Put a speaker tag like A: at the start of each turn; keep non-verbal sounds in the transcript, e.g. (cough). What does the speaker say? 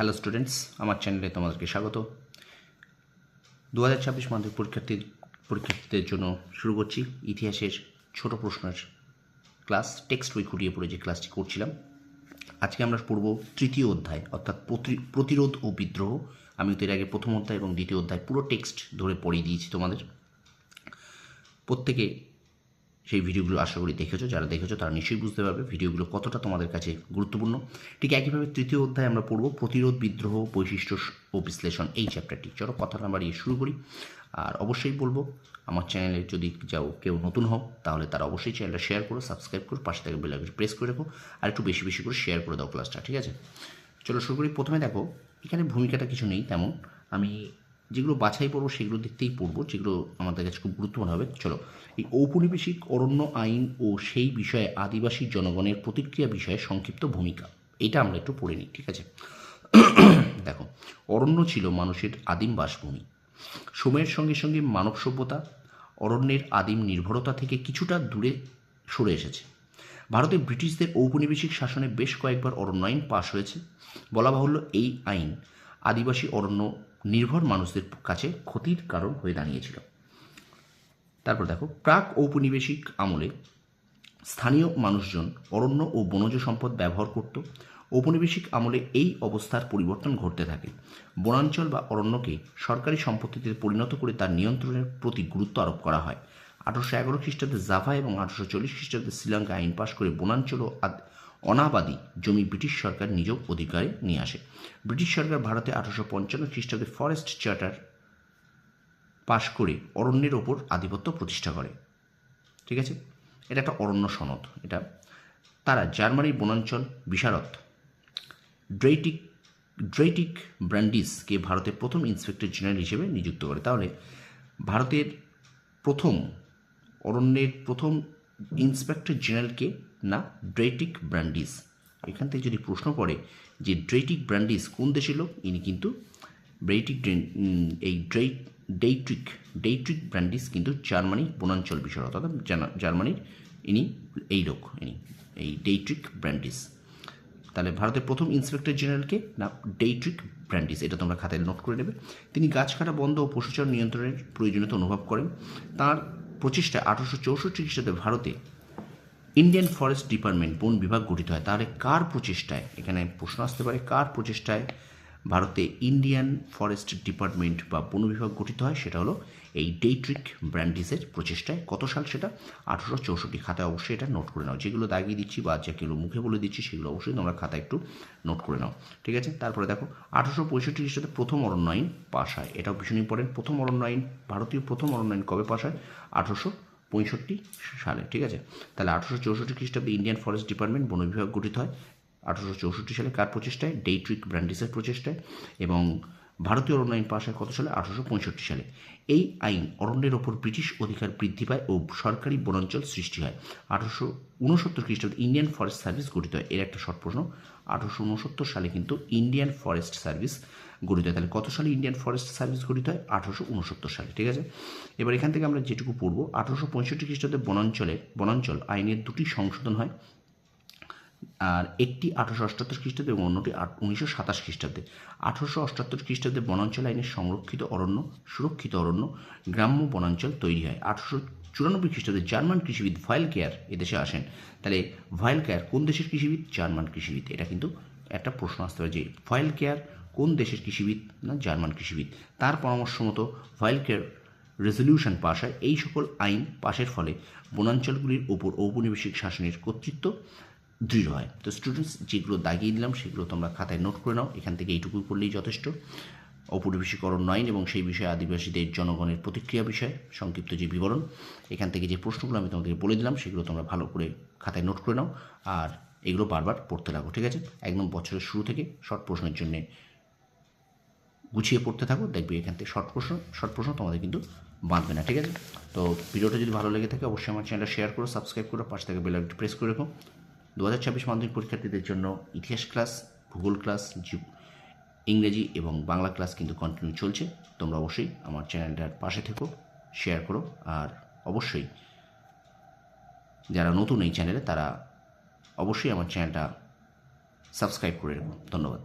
A: Hello students আমার চ্যানেলে তোমাদেরকে স্বাগত। দু হাজার ছাব্বিশ মাধ্যমিক পরীক্ষার্থী, পরীক্ষার্থীদের জন্য শুরু করছি ইতিহাসের ছোট প্রশ্নের ক্লাস টেক্সট বই খুঁটিয়ে পড়ে যে ক্লাসটি করছিলাম। আজকে আমরা পড়ব তৃতীয় অধ্যায়, অর্থাৎ প্রতি- প্রতিরোধ ও বিদ্রোহ। আমি তো এর আগে প্রথম অধ্যায় এবং দ্বিতীয় অধ্যায় পুরো টেক্সট ধরে পড়িয়ে দিয়েছি তোমাদের। প্রত্যেকে সেই ভিডিওগুলো আশা করি দেখেছ, যারা দেখেছ তারা নিশ্চয়ই বুঝতে পারবে ভিডিওগুলো কতটা তোমাদের কাছে গুরুত্বপূর্ণ। ঠিক একইভাবে তৃতীয় অধ্যায় আমরা পড়ব প্রতিরোধ বিদ্রোহ বৈশিষ্ট্য ও বিশ্লেষণ এই চ্যাপ্টারটি চলো কথা না বাড়িয়ে শুরু করি। আর অবশ্যই বলব, আমার চ্যানেলে যদি যাও কেউ নতুন হও, তাহলে তারা অবশ্যই চ্যানেলটা শেয়ার করো সাবস্ক্রাইব করো, পাশে থেকে বেল আইকনটি প্রেস করে রাখো, আর একটু বেশি বেশি করে শেয়ার করে দাও ক্লাসটা ঠিক আছে? চলো শুরু করি। প্রথমে দেখো, এখানে ভূমিকাটা কিছু নেই, তেমন। আমি যেগুলো বাছাই পড়ব সেগুলো দেখতেই পড়ব, যেগুলো আমাদের কাছে খুব গুরুত্বপূর্ণ হবে। চলো, এই ঔপনিবেশিক অরণ্য আইন ও সেই বিষয়ে আদিবাসী জনগণের প্রতিক্রিয়া বিষয়ে সংক্ষিপ্ত ভূমিকা, এটা আমরা একটু পড়ে নিই, ঠিক আছে? (clears throat) দেখো, অরণ্য ছিল মানুষের আদিম বাসভূমি। সময়ের সঙ্গে সঙ্গে মানব সভ্যতা, অরণ্যের আদিম নির্ভরতা থেকে কিছুটা দূরে সরে এসেছে। ভারতে ব্রিটিশদের ঔপনিবেশিক শাসনে বেশ কয়েকবার অরণ্য আইন পাশ হয়েছে। বলা বাহুল্য এই আইন আদিবাসী অরণ্য নির্ভর মানুষদের কাছে ক্ষতির কারণ হয়ে দাঁড়িয়েছিল। তারপর দেখো, প্রাক ঔপনিবেশিক আমলে স্থানীয় মানুষজন অরণ্য ও বনজ সম্পদ ব্যবহার করত। ঔপনিবেশিক আমলে এই অবস্থার পরিবর্তন ঘটতে থাকে। বনাঞ্চল বা অরণ্যকে সরকারি সম্পত্তিতে পরিণত করে তার নিয়ন্ত্রণের প্রতি গুরুত্ব আরোপ করা হয়। আঠারোশো এগারো খ্রিস্টাব্দে জাভা এবং আঠারোশো চল্লিশ খ্রিস্টাব্দে শ্রীলঙ্কা আইন পাশ করে বনাঞ্চল ও অনাবাদী জমি ব্রিটিশ সরকার নিজ অধিকারে নিয়ে আসে। ব্রিটিশ সরকার ভারতে আঠারোশো পঞ্চান্ন খ্রিস্টাব্দে ফরেস্ট চার্টার পাশ করে অরণ্যের ওপর আধিপত্য প্রতিষ্ঠা করে। ঠিক আছে? এটা একটা অরণ্য সনদ। এটা তারা জার্মানির বনাঞ্চল বিশারদ ড্রেইটিক ড্রেইটিক ব্র্যান্ডিসকে ভারতের প্রথম ইন্সপেক্টর জেনারেল হিসেবে নিযুক্ত করে। তাহলে ভারতের প্রথম অরণ্যের প্রথম ইন্সপেক্টর জেনারেলকে না ড্রেইটিক ব্র্যান্ডিস এখান থেকে যদি প্রশ্ন পড়ে যে ড্রেইটিক ব্র্যান্ডিস কোন দেশের লোক, ইনি কিন্তু ব্রেইটিক ড্রেন- এই ড্রেই ডেইট্রিক ডেইট্রিক ব্র্যান্ডিস কিন্তু জার্মানি বনাঞ্চল বিষয়, অর্থাৎ জার্মানির ইনি এই লোক, ইনি এই ডেইট্রিক ব্র্যান্ডিস তাহলে ভারতের প্রথম ইন্সপেক্টর জেনারেলকে না ডেইট্রিক ব্র্যান্ডিস এটা তোমরা খাতায় নোট করে নেবে। তিনি গাছ কাটা বন্ধ ও পশুচার নিয়ন্ত্রণের প্রয়োজনীয়তা অনুভব করেন। তার প্রচেষ্টায় আঠারোশো চৌষট্টি খ্রিস্টাব্দে ভারতে ইন্ডিয়ান ফরেস্ট ডিপার্টমেন্ট বন বিভাগ গঠিত হয়? তাহলে কার প্রচেষ্টায়? এখানে প্রশ্ন আসতে পারে, কার প্রচেষ্টায় ভারতে ইন্ডিয়ান ফরেস্ট ডিপার্টমেন্ট বা বন বিভাগ গঠিত হয়? সেটা হলো এই ডেইট্রিক ব্র্যান্ডিসের প্রচেষ্টায়। কত সাল সেটা? আঠারোশো চৌষট্টি। খাতায় অবশ্যই এটা নোট করে নাও। যেগুলো দাগিয়ে দিচ্ছি বা যেগুলো মুখে বলে দিচ্ছি, সেগুলো অবশ্যই তোমরা খাতায় একটু নোট করে নাও। ঠিক আছে? তারপরে দেখো, আঠারোশো পঁয়ষট্টি খ্রিস্টাব্দে প্রথম অরণ্য আইন পাশ হয়। এটাও ভীষণ ইম্পর্টেন্ট প্রথম অরণ্য আইন ভারতীয় প্রথম অরণ্য আইন কবে পাশ হয়? আঠারোশো পঁয়ষট্টি সালে, ঠিক আছে? তাহলে আঠারোশো চৌষট্টি খ্রিস্টাব্দে ইন্ডিয়ান ফরেস্ট ডিপার্টমেন্ট বন বিভাগ গঠিত হয়। আঠারোশো চৌষট্টি সালে কার প্রচেষ্টায়? ডেইট্রিক ব্র্যান্ডিসের প্রচেষ্টায় এবং ভারতীয় অরণ্য আইন পাশ হয় কত সালে? আঠারোশো পঁয়ষট্টি সালে। এই আইন অরণ্যের ওপর ব্রিটিশ অধিকার বৃদ্ধি পায় ও সরকারি বনাঞ্চল সৃষ্টি হয়। আঠারোশো উনসত্তর খ্রিস্টাব্দে ইন্ডিয়ান ফরেস্ট সার্ভিস গঠিত হয়। এর একটা শর্ট প্রশ্ন, আঠারোশো উনসত্তর সালে কিন্তু ইন্ডিয়ান ফরেস্ট সার্ভিস গঠিত হয়। তাহলে কত সালে ইন্ডিয়ান ফরেস্ট সার্ভিস গঠিত হয়? আঠারোশো উনসত্তর সালে, ঠিক আছে? এবার এখান থেকে আমরা যেটুকু পড়ব, আঠারোশো পঁয়ষট্টি খ্রিস্টাব্দে বনাঞ্চলে, বনাঞ্চল আইনের দুটি সংশোধন হয়। আর একটি আঠারোশো অষ্টাত্তর খ্রিস্টাব্দে এবং অন্যটি উনিশশো সাতাশ খ্রিস্টাব্দে। আঠারোশো অষ্টাত্তর খ্রিস্টাব্দে বনাঞ্চল আইনের সংরক্ষিত অরণ্য, সুরক্ষিত অরণ্য, গ্রাম্য বনাঞ্চল তৈরি হয়। আঠারোশো চুরানব্বই খ্রিস্টাব্দে জার্মান কৃষিবিদ ভয়েল কেয়ার এদেশে আসেন। তাহলে ভয়েল কেয়ার কোন দেশের কৃষিবিদ? জার্মান কৃষিবিদ। এটা কিন্তু একটা প্রশ্ন আসতে পারে যে ভয়েল কেয়ার কোন দেশের কৃষিবিদ না জার্মান কৃষিবিদ? তার পরামর্শ মতো ভয়েল কেয়ার রেজলিউশন পাশ হয়। এই সকল আইন পাশের ফলে বনাঞ্চলগুলির ওপর ঔপনিবেশিক শাসনের কর্তৃত্ব দৃঢ় হয়। তো স্টুডেন্টস যেগুলো দাগিয়ে দিলাম, সেগুলো তোমরা খাতায় নোট করে নাও। এখান থেকে এইটুকু করলেই যথেষ্ট। ঔপনিবেশিকরণ আইন এবং সেই বিষয়ে আদিবাসীদের জনগণের প্রতিক্রিয়া বিষয়ে, সংক্ষিপ্ত যে বিবরণ, এখান থেকে যে প্রশ্নগুলো আমি তোমাদের বলে দিলাম, সেগুলো তোমরা ভালো করে খাতায় নোট করে নাও। আর এগুলো বারবার পড়তে লাগো, ঠিক আছে? একদম বছরের শুরু থেকে শর্ট প্রশ্নের জন্যে গুছিয়ে পড়তে থাকো। দেখবে এখান থেকে শর্ট প্রশ্ন শর্ট প্রশ্ন তোমাদের কিন্তু বাঁধবে না, ঠিক আছে? তো ভিডিওটা যদি ভালো লেগে থাকে, অবশ্যই আমার চ্যানেলটা শেয়ার করো সাবস্ক্রাইব করো, পাশ থেকে বেল আইকনটি প্রেস করে রাখো। দু হাজার ছাব্বিশ মাধ্যমিক পরীক্ষার্থীদের জন্য ইতিহাস ক্লাস, ভূগোল ক্লাস ইংরেজি এবং বাংলা ক্লাস কিন্তু কন্টিনিউ চলছে। তোমরা অবশ্যই আমার চ্যানেলটার পাশে থেকো শেয়ার করো আর অবশ্যই যারা নতুন এই চ্যানেলে তারা অবশ্যই আমার চ্যানেলটা সাবস্ক্রাইব করে রাখো। ধন্যবাদ।